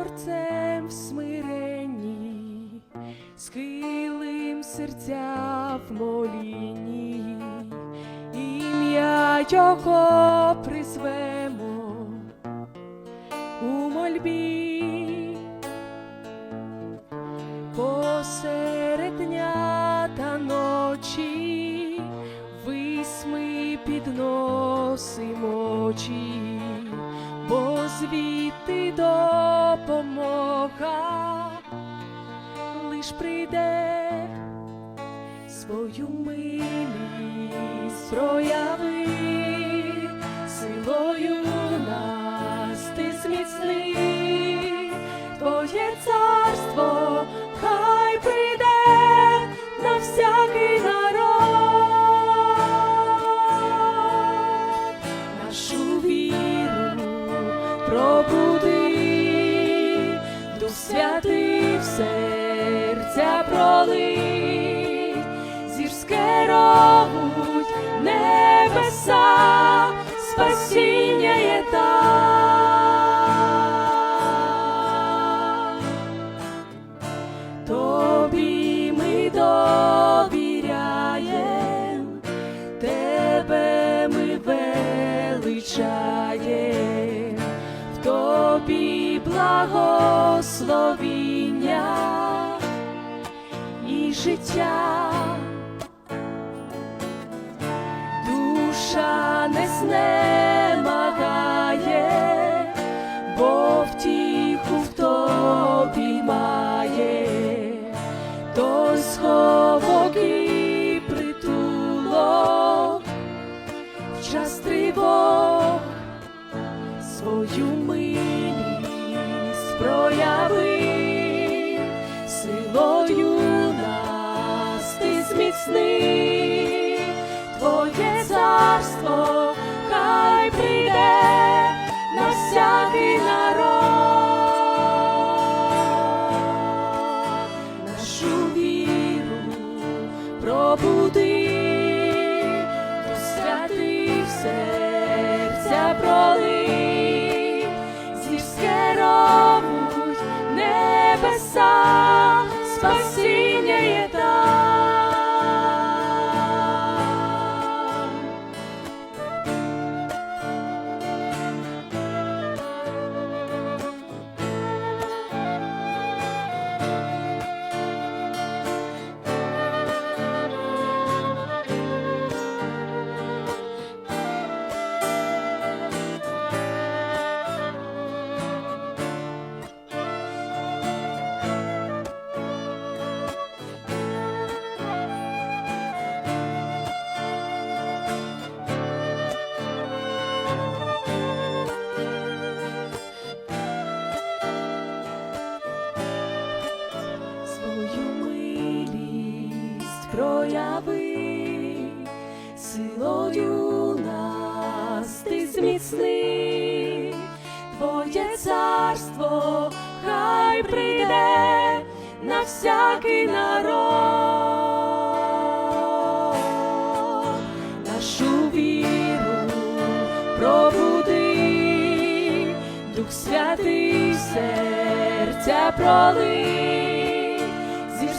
Творцем в смиренні, схилим серця в молінні, ім'я Його призвемо у мольбі. Посеред дня та ночі висми підносимо очі, бо звідти допомога. Лиш прийде свою милість прояви силою нас ти зміцни, Твоє царство хай прийде на всякий народ, нашу віру пробуди, Дух Святий в серця пролить, зірське робуть небеса, благословіння і життя. Душа не знемагає, бо втіху в тобі має, той сховок і притулок, в час тривог свою милість силою нас ти зміцни, Твоє царство хай прийде на всякий народ, нашу віру пробуди, прояви, силою нас ти зміцни, Твоє царство хай прийде на всякий народ, нашу віру пробуди, Дух Святий серця пролий, зір